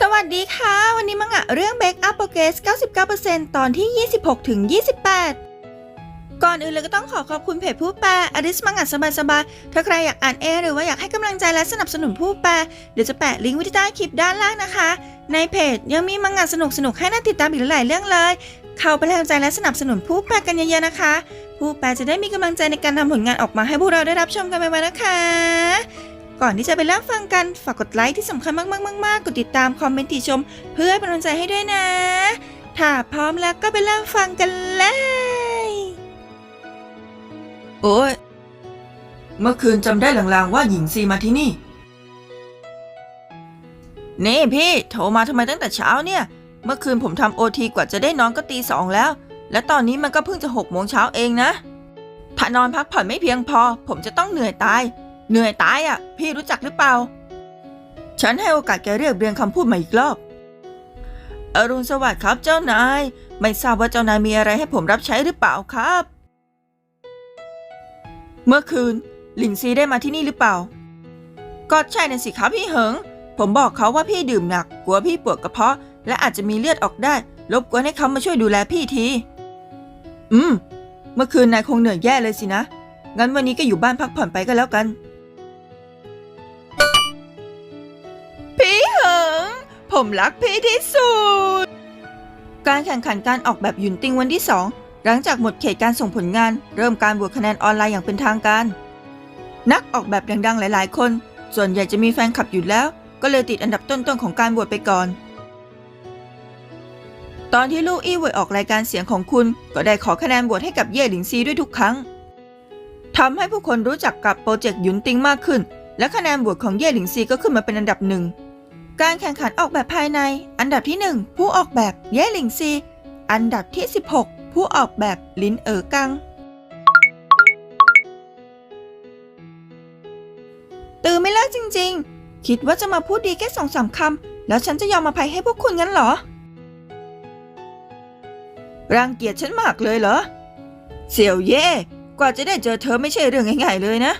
สวัสดีค่ะ วันนี้มังงะเรื่อง Bake Up Progress 99%ตอนที่ 26 ถึง 28 ก่อนอื่นเลยก็ต้องขอขอบคุณเพจผู้แปลอดิสมังงะสบายๆ ถ้าใครอยากอ่านเอ หรือว่าอยากให้กำลังใจและสนับสนุนผู้แปล เดี๋ยวจะแปะลิงก์ไว้ที่ใต้คลิปด้านล่างนะคะ ในเพจยังมีมังงะสนุกๆ ให้น่าติดตามอีกหลายเรื่องเลย เข้าไปให้กำลังใจและสนับสนุนผู้แปลกันเยอะๆนะคะ ผู้แปลจะได้มีกำลังใจในการทำผลงานออกมาให้พวกเราได้รับชมกันไปๆนะคะ ก่อนที่จะไปเริ่มฟังกัน ฝากกดไลค์ที่สำคัญมากๆๆๆกดติดตามคอมเมนต์ติชม เพื่อเป็นกำลังใจให้ด้วยนะ ถ้าพร้อมแล้วก็ไปเริ่มฟังกันเลย โอ้ยเมื่อคืนจำได้ลางๆว่าหญิงซีมาที่นี่ นี่พี่โทรมาทำไมตั้งแต่เช้าเนี่ย เมื่อคืนผมทำโอทีกว่าจะได้นอนก็ตีสองแล้ว และตอนนี้มันก็เพิ่งจะหกโมงเช้าเองนะ ถ้านอนพักผ่อนไม่เพียงพอ ผมจะต้องเหนื่อยตาย เหนื่อยตายอะ พี่รู้จักหรือเปล่า ฉันให้โอกาสแกเรียบเรียงคำพูดมาอีกรอบอรุณสวัสดิ์ครับเจ้านาย ไม่ทราบว่าเจ้านายมีอะไรให้ผมรับใช้หรือเปล่าครับ เมื่อคืนหลิงซีได้มาที่นี่หรือเปล่า ก็ใช่นะสิครับพี่เหิง ผมบอกเขาว่าพี่ดื่มหนัก กลัวพี่ปวดกระเพาะ และอาจจะมีเลือดออกได้ รบกวนให้เขามาช่วยดูแลพี่ที อืม เมื่อคืนนายคงเหนื่อยแย่เลยสินะ งั้นวันนี้ก็อยู่บ้านพักผ่อนไปก็แล้วกัน ผมรักพี่ที่สุด การแข่งขันการออกแบบหยุนติงวันที่สองหลังจากหมดเขตการส่งผลงาน เริ่มการบวกคะแนนออนไลน์อย่างเป็นทางการ นักออกแบบดังๆ หลายๆ คน ส่วนใหญ่จะมีแฟนคลับอยู่แล้ว ก็เลยติดอันดับต้นๆของการบวชไปก่อน ตอนที่ลูกอี้เวยออกรายการเสียงของคุณ ก็ได้ขอคะแนนบวชให้กับเย่หลิงซีด้วยทุกครั้งทำให้ผู้คนรู้จักกับโปรเจกต์หยุนติงมากขึ้น และคะแนนบวชของเย่หลิงซีก็ขึ้นมาเป็นอันดับหนึ่ง การแข่งขันออกแบบภายใน อันดับที่ 1 ผู้ออกแบบเย่หลิงซี อันดับที่ 16 ผู้ออกแบบลินเอ๋อกัง ตื่นไม่เลิกจริงๆ คิดว่าจะมาพูดดีแค่สองสามคำ แล้วฉันจะยอมมาภัยให้พวกคุณงั้นเหรอ รังเกียจฉันมากเลยเหรอ เสี่ยวเย่กว่าจะได้เจอเธอไม่ใช่เรื่องง่ายๆเลยนะ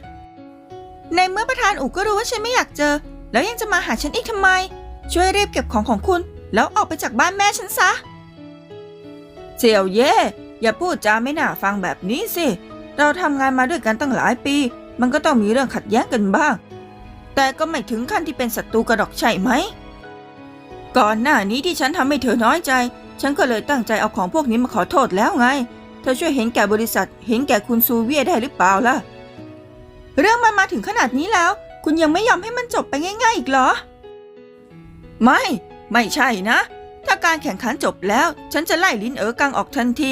ในเมื่อประธานอู่ก็รู้ว่าฉันไม่อยากเจอ แล้วยังจะมาหาฉันอีกทำไม ช่วยรีบเก็บของของคุณ แล้วออกไปจากบ้านแม่ฉันซะ เสี่ยวเย่ อย่าพูดจาไม่น่าฟังแบบนี้สิ เราทำงานมาด้วยกันตั้งหลายปี มันก็ต้องมีเรื่องขัดแย้งกันบ้าง แต่ก็ไม่ถึงขั้นที่เป็นศัตรูกระดอกใช่ไหม ก่อนหน้านี้ที่ฉันทำให้เธอน้อยใจ ฉันก็เลยตั้งใจเอาของพวกนี้มาขอโทษแล้วไง เธอช่วยเห็นแก่บริษัท เห็นแก่คุณซูเวียได้หรือเปล่าล่ะ เรื่องมันมาถึงขนาดนี้แล้ว คุณยังไม่ยอมให้มันจบไปง่าย ๆ อีกเหรอ ไม่ ไม่ใช่นะ ถ้าการแข่งขันจบแล้ว ฉันจะไล่ลินเอ๋อกังออกทันที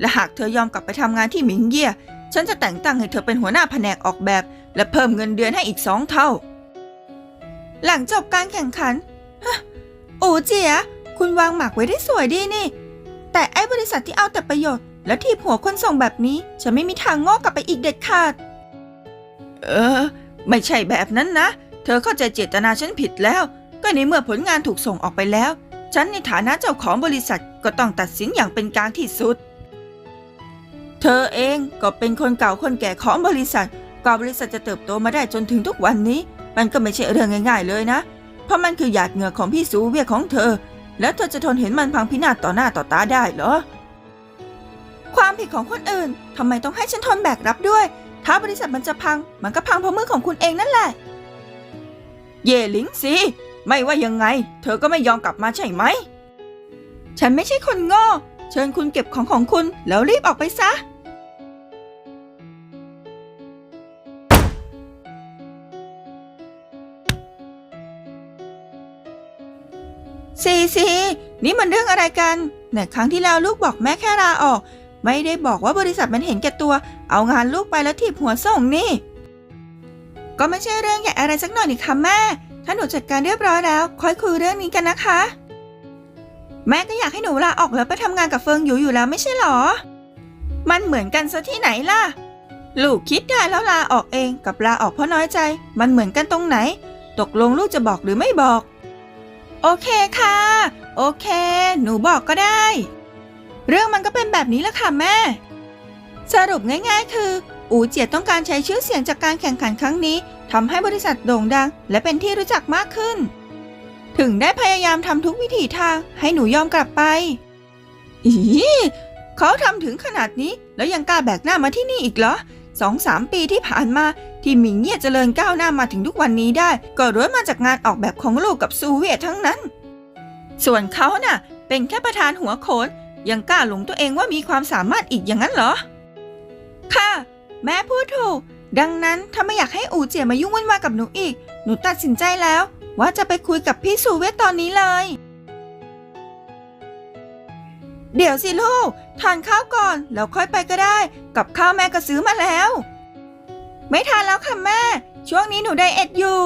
และหากเธอยอมกลับไปทำงานที่หมิงเย่ยฉันจะแต่งตั้งให้เธอเป็นหัวหน้าแผนกออกแบบ และเพิ่มเงินเดือนให้อีกสองเท่า หลังจบการแข่งขันโอ้เจียคุณวางหมากไว้ได้สวยดีนี่ แต่ไอ้บริษัทที่เอาแต่ประโยชน์ แล้วทีบหัวคนส่งแบบนี้ จะไม่มีทางโง่กลับไปอีกเด็ดขาด เออ ไม่ใช่แบบนั้นนะ เธอเข้าใจเจตนาฉันผิดแล้ว ก็ในเมื่อผลงานถูกส่งออกไปแล้ว ฉันในฐานะเจ้าของบริษัทก็ต้องตัดสินอย่างเป็นกลางที่สุด เธอเองก็เป็นคนเก่าคนแก่ของบริษัทกว่าบริษัทจะเติบโตมาได้จนถึงทุกวันนี้ มันก็ไม่ใช่เรื่องง่ายๆเลยนะ เพราะมันคือหยาดเหงื่อของพี่สูเวียของเธอ แล้วเธอจะทนเห็นมันพังพินาศต่อหน้าต่อตาได้เหรอ ความผิดของคนอื่นทำไมต้องให้ฉันทนแบกรับด้วย ถ้าบริษัทมันจะพัง มันก็พังเพราะมือของคุณเองนั่นแหละ เย่หลิงสิไม่ว่ายังไง เธอก็ไม่ยอมกลับมาใช่ไหม ฉันไม่ใช่คนโง่ เชิญคุณเก็บของของคุณแล้วรีบออกไปซะ ซีซี นี่มันเรื่องอะไรกัน ในครั้งที่แล้วลูกบอกแม่แค่ลาออก ไม่ได้บอกว่าบริษัทมันเห็นแก่ตัว เอางานลูกไปแล้วทีบหัวส่งนี่ ก็ไม่ใช่เรื่องใหญ่อะไรสักหน่อยนี่ค่ะแม่ ถ้าหนูจัดการเรียบร้อยแล้ว ค่อยคุยเรื่องนี้กันนะคะ แม่ก็อยากให้หนูลาออกแล้วไปทำงานกับเฟิงอยู่อยู่แล้วไม่ใช่หรอ มันเหมือนกันซะที่ไหนล่ะ ลูกคิดได้แล้วลาออกเองกับลาออกเพราะน้อยใจ มันเหมือนกันตรงไหน ตกลงลูกจะบอกหรือไม่บอก โอเคค่ะ โอเค หนูบอกก็ได้ เรื่องมันก็เป็นแบบนี้แหละค่ะแม่ สรุปง่ายๆ คือ อูเจียต้องการใช้ชื่อเสียงจากการแข่งขันครั้งนี้ทำให้บริษัทโด่งดัง และเป็นที่รู้จักมากขึ้น ถึงได้พยายามทำทุกวิถีทางให้หนูยอมกลับไป อีเขาทำถึงขนาดนี้แล้วยังกล้าแบกหน้ามาที่นี่อีกเหรอสองสามปีที่ผ่านมาที่หมิงเยี่ยเจริญก้าวหน้ามาถึงทุกวันนี้ได้ ก็ร้วยมาจากงานออกแบบของลูกกับซูเวียตทั้งนั้น ส่วนเขาน่ะ เป็นแค่ประธานหัวโขน ยังกล้าหลงตัวเองว่ามีความสามารถอีกอย่างนั้นเหรอ ค่ะ แม่พูดถูก ดังนั้นถ้าไม่อยากให้อูเจียมายุ่งวุ่นวายกับหนูอีก หนูตัดสินใจแล้ว ว่าจะไปคุยกับพี่สูเวตตอนนี้เลย เดี๋ยวสิลูก ทานข้าวก่อนแล้วค่อยไปก็ได้ กับข้าวแม่ก็ซื้อมาแล้ว ไม่ทานแล้วค่ะแม่ ช่วงนี้หนูไดเอทอยู่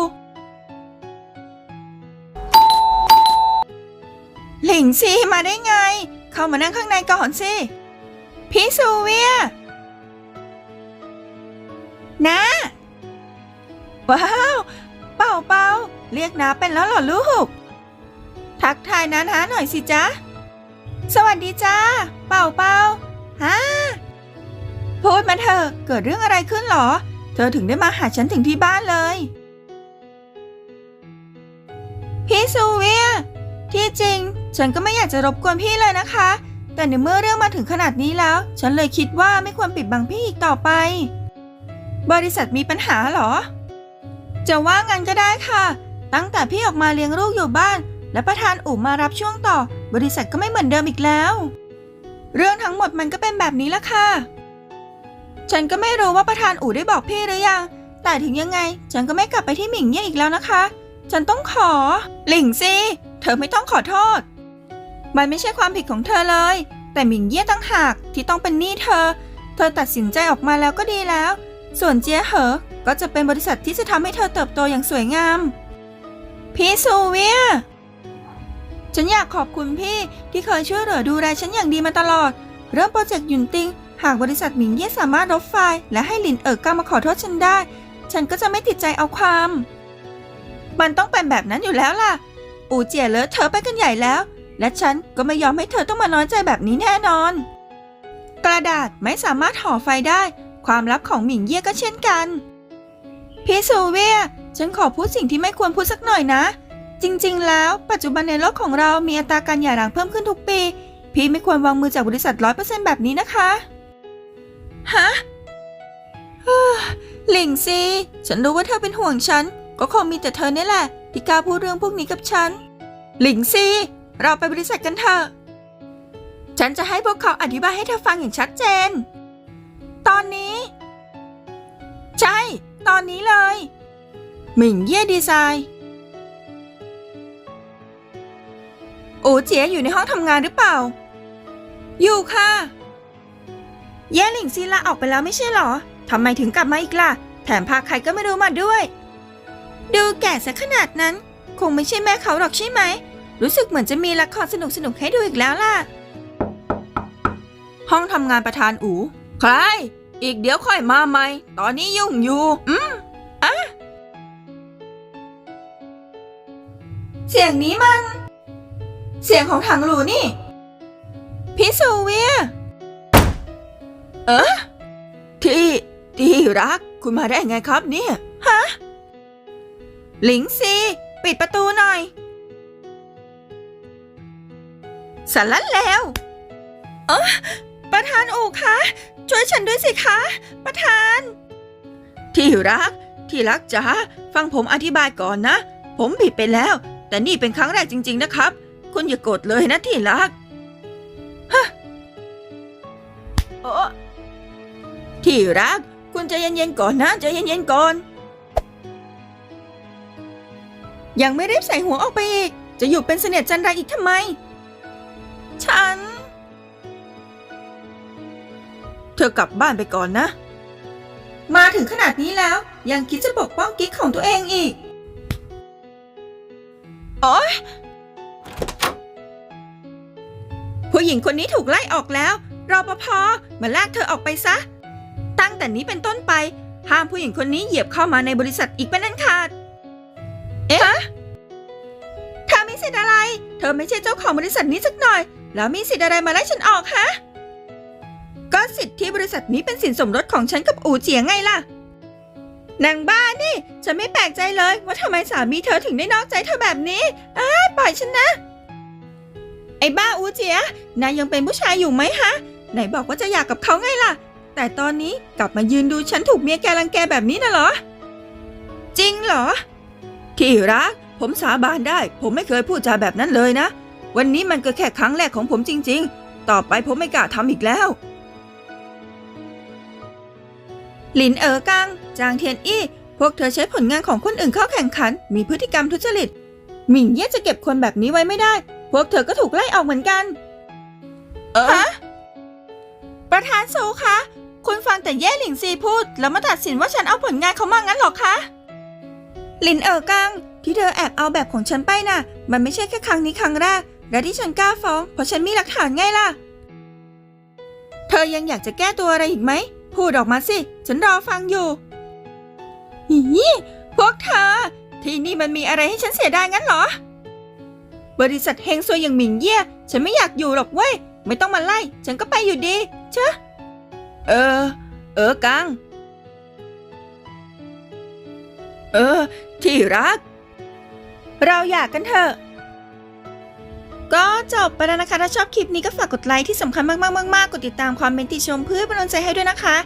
หลิงซีมาได้ไง เข้ามานั่งข้างในก่อนสิพี่ซูเวียนะว้าวเป่าเป่าเรียกน้าเป็นแล้วเหรอลูก ทักทายน้าน้าหน่อยสิจ๊ะ สวัสดีจ้า เป่าเป่าฮะพูดมาเถอะเกิดเรื่องอะไรขึ้นหรอ เธอถึงได้มาหาฉันถึงที่บ้านเลย พี่ซูเวียที่จริง ฉันก็ไม่อยากจะรบกวนพี่เลยนะคะ แต่ในเมื่อเรื่องมาถึงขนาดนี้แล้ว ฉันเลยคิดว่าไม่ควรปิดบังพี่อีกต่อไป บริษัทมีปัญหาเหรอ จะว่างั้นก็ได้ค่ะ ตั้งแต่พี่ออกมาเลี้ยงลูกอยู่บ้าน และประธานอู่มารับช่วงต่อ บริษัทก็ไม่เหมือนเดิมอีกแล้ว เรื่องทั้งหมดมันก็เป็นแบบนี้ละค่ะ ฉันก็ไม่รู้ว่าประธานอู่ได้บอกพี่หรือยัง แต่ถึงยังไง ฉันก็ไม่กลับไปที่หมิงเย่อีกแล้วนะคะ ฉันต้องขอ หลิงซีเธอไม่ต้องขอโทษ มันไม่ใช่ความผิดของเธอเลย แต่หมิงเย่ตั้งหากที่ต้องเป็นหนี้เธอ เธอตัดสินใจออกมาแล้วก็ดีแล้ว ส่วนเจียเหอ ก็จะเป็นบริษัทที่จะทำให้เธอเติบโตอย่างสวยงาม พี่ซูเวียฉันอยากขอบคุณพี่ที่เคยช่วยเหลือดูแลฉันอย่างดีมาตลอด เริ่มโปรเจกต์หยุนติง หากบริษัทหมิงเย่สามารถลบไฟล์ และให้หลินเอ๋อกล้ามาขอโทษฉันได้ ฉันก็จะไม่ติดใจเอาความ มันต้องเป็นแบบนั้นอยู่แล้วล่ะ อูเจียเลอะเธอไปกันใหญ่แล้ว และฉันก็ไม่ยอมให้เธอต้องมาน้อยใจแบบนี้แน่นอน กระดาษไม่สามารถห่อไฟได้ ความลับของหมิงเย่ก็เช่นกันพี่ซูเวียฉันขอพูดสิ่งที่ไม่ควรพูดสักหน่อยนะ จริงๆ แล้ว ปัจจุบันในโลกของเรามีอัตราการหย่าร้างเพิ่มขึ้นทุกปี พี่ไม่ควรวางมือจากบริษัทร้อยเปอร์เซ็นต์แบบนี้นะคะฮะหลิงซี ฉันรู้ว่าเธอเป็นห่วงฉัน ก็คงมีแต่เธอเนี่ยแหละ ที่กล้าพูดเรื่องพวกนี้กับฉัน หลิงซี เราไปบริษัทกันเถอะ ฉันจะให้พวกเขาอธิบายให้เธอฟังอย่างชัดเจน ตอนนี้ ใช่ ตอนนี้เลย หมิงเย่ดีไซน์ โอเจียอยู่ในห้องทำงานหรือเปล่า อยู่ค่ะ เย่หลิงซีลาออกไปแล้วไม่ใช่หรอ ทำไมถึงกลับมาอีกล่ะ แถมพาใครก็ไม่รู้มาด้วย ดูแก่ซะขนาดนั้น คงไม่ใช่แม่เขาหรอกใช่ไหม รู้สึกเหมือนจะมีละครสนุกๆให้ดูอีกแล้วล่ะ ห้องทำงานประธานอู ใคร อีกเดี๋ยวค่อยมาใหม่ ตอนนี้ยุ่งอยู่ อืมอะเสียงนี้มัน เสียงของถังหลูนี่ พี่ซูเวีย เออที่ ที่รัก คุณมาได้ไงครับเนี่ย ฮะ หลิงซี ปิดประตูหน่อย สารลันแล้วเออประธานอูคะช่วยฉันด้วยสิคะ ประธาน ที่รัก ที่รักจ๋าฟังผมอธิบายก่อนนะ ผมผิดไปแล้ว แต่นี่เป็นครั้งแรกจริง ๆ นะครับ คุณอย่าโกรธเลยนะที่รักฮะโอ้ที่รัก คุณใจเย็นๆก่อนนะใจเย็นๆก่อน ยังไม่รีบใส่หัวออกไปอีก จะอยู่เป็นเสนียดจันไรอีกทำไม เธอกลับบ้านไปก่อนนะ มาถึงขนาดนี้แล้ว ยังคิดจะปกป้องกิ๊กของตัวเองอีกโอ๊ยผู้หญิงคนนี้ถูกไล่ออกแล้วรอปภมาลากเธอออกไปซะ ตั้งแต่นี้เป็นต้นไป ห้ามผู้หญิงคนนี้เหยียบเข้ามาในบริษัทอีกเป็นอันขาด เอ๊ะเธอมีสิทธิ์อะไร เธอไม่ใช่เจ้าของบริษัทนี้สักหน่อย แล้วมีสิทธิ์อะไรมาไล่ฉันออกฮะก็ สิทธิ์ที่บริษัทนี้เป็นสินสมรสของฉันกับอูเจียงไงล่ะ นางบ้านี่ ฉันไม่แปลกใจเลยว่าทำไมสามีเธอถึงได้นอกใจเธอแบบนี้อ้าปล่อยฉันนะ ไอ้บ้าอูเจีย นายยังเป็นผู้ชายอยู่ไหมฮะ ไหนบอกว่าจะอยากกับเขาไงล่ะ แต่ตอนนี้กลับมายืนดูฉันถูกเมียแกรังแกแบบนี้น่ะเหรอ จริงเหรอ ที่รัก ผมสาบานได้ ผมไม่เคยพูดจาแบบนั้นเลยนะ วันนี้มันก็แค่ครั้งแรกของผมจริง ๆ ต่อไปผมไม่กล้าทำอีกแล้ว หลินเอ๋อกัง จางเทียนอี้ พวกเธอใช้ผลงานของคนอื่นเข้าแข่งขัน มีพฤติกรรมทุจริต หมิงเย่จะเก็บคนแบบนี้ไว้ไม่ได้ พวกเธอก็ถูกไล่ออกเหมือนกัน เออฮะประธานโซคะ คุณฟังแต่เย่หลิงซีพูด แล้วมาตัดสินว่าฉันเอาผลงานเขามางั้นเหรอคะ หลินเอ๋อกัง ที่เธอแอบเอาแบบของฉันไปน่ะ มันไม่ใช่แค่ครั้งนี้ครั้งแรก และที่ฉันกล้าฟ้อง เพราะฉันมีหลักฐานไงล่ะ เธอยังอยากจะแก้ตัวอะไรอีกไหม พูดออกมาสิ ฉันรอฟังอยู่หีพวกเธอ ที่นี่มันมีอะไรให้ฉันเสียดายงั้นเหรอ บริษัทเฮงซวยอย่างหมิงเย่ฉันไม่อยากอยู่หรอกเว้ย ไม่ต้องมาไล่ ฉันก็ไปอยู่ดี เชอะเออ เออกัง เออ ที่รัก เราอยากกันเถอะ ก็จบไปแล้วนะคะ ถ้าชอบคลิปนี้ก็ฝากกดไลค์ที่สำคัญมากๆๆๆกดติดตามความเป็นติชมเพื่อเป็นกำลังใจให้ด้วยนะคะ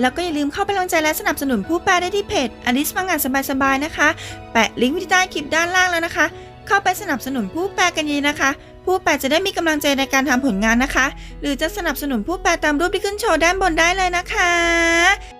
แล้วก็อย่าลืมเข้าไปกำลังใจและสนับสนุนผู้แปลได้ที่เพจอลิสฟังงานสบายๆนะคะ แปะลิงก์ไว้ที่ใต้คลิปด้านล่างแล้วนะคะ เข้าไปสนับสนุนผู้แปลกันเยนะคะ ผู้แปลจะได้มีกำลังใจในการทำผลงานนะคะ หรือจะสนับสนุนผู้แปลตามรูปที่ขึ้นโชว์ด้านบนได้เลยนะคะ